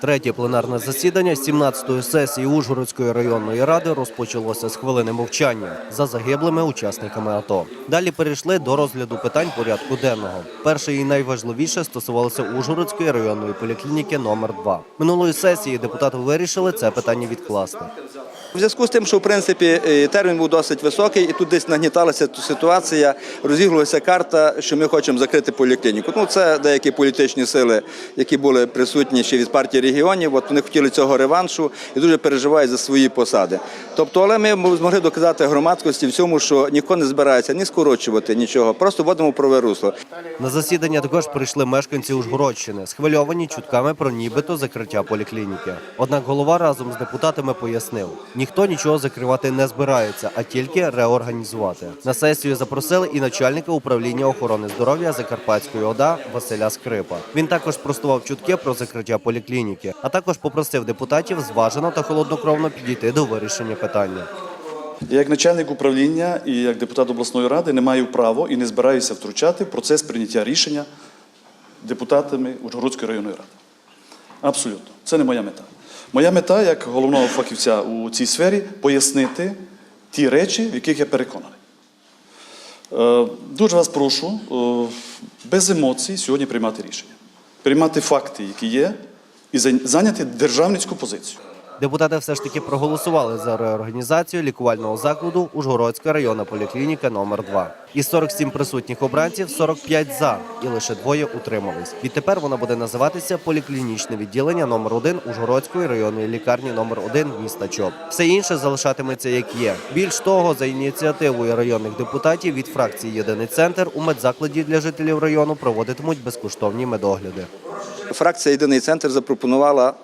Третє пленарне засідання 17-ї сесії Ужгородської районної ради розпочалося з хвилини мовчання за загиблими учасниками АТО. Далі перейшли до розгляду питань порядку денного. Перше і найважливіше стосувалося Ужгородської районної поліклініки номер 2 Минулої сесії депутати вирішили це питання відкласти. У зв'язку з тим, що в принципі е, термін був досить високий, і тут десь нагніталася ситуація, розігрувалася карта, що ми хочемо закрити поліклініку. Ну це деякі політичні сили, які були присутні ще від партії регіонів. От вони хотіли цього реваншу і дуже переживають за свої посади. Тобто, але ми змогли доказати громадськості в цьому, що ніхто не збирається ні скорочувати нічого, просто вводимо праве русло. На засідання також прийшли мешканці Ужгородщини, схвильовані чутками про нібито закриття поліклініки. Однак голова разом з депутатами пояснив, ніхто нічого закривати не збирається, а тільки реорганізувати. На сесію запросили і начальника управління охорони здоров'я Закарпатської ОДА Василя Скрипа. Він також простував чутки про закриття поліклініки, а також попросив депутатів зважено та холоднокровно підійти до вирішення питання. Я як начальник управління і як депутат обласної ради не маю права і не збираюся втручати в процес прийняття рішення депутатами Ужгородської районної ради. Абсолютно. Це не моя мета. Моя мета, як головного фахівця у цій сфері, пояснити ті речі, в яких я переконаний. Е, Дуже вас прошу е, без емоцій сьогодні приймати рішення, приймати факти, які є, і зайняти державницьку позицію. Депутати все ж таки проголосували за реорганізацію лікувального закладу Ужгородська районна поліклініка номер 2 Із 47 присутніх обранців 45 за і лише двоє утримались. Відтепер вона буде називатися поліклінічне відділення номер 1 Ужгородської районної лікарні номер 1 міста Чоп. Все інше залишатиметься як є. Більш того, за ініціативою районних депутатів від фракції Єдиний центр у медзакладі для жителів району проводитимуть безкоштовні медогляди. Фракція Єдиний центр запропонувала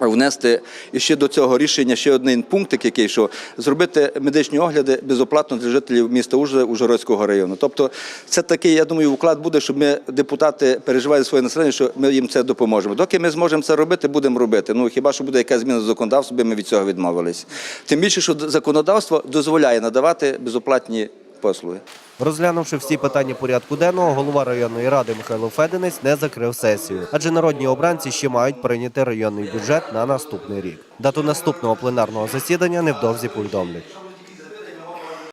внести ще до цього рішення ще один пунктик, який що зробити медичні огляди безоплатно для жителів міста Ужгорода Ужгородського району. Тобто, це такий, я думаю, уклад буде, щоб ми депутати переживали своє населення, що ми їм це допоможемо. Доки ми зможемо це робити, будемо робити. Ну хіба що буде якась зміна законодавства, би ми від цього відмовились. Тим більше, що законодавство дозволяє надавати безоплатні послуги. Розглянувши всі питання порядку денного, голова районної ради Михайло Феденець не закрив сесію, адже народні обранці ще мають прийняти районний бюджет на наступний рік. Дату наступного пленарного засідання невдовзі повідомлять.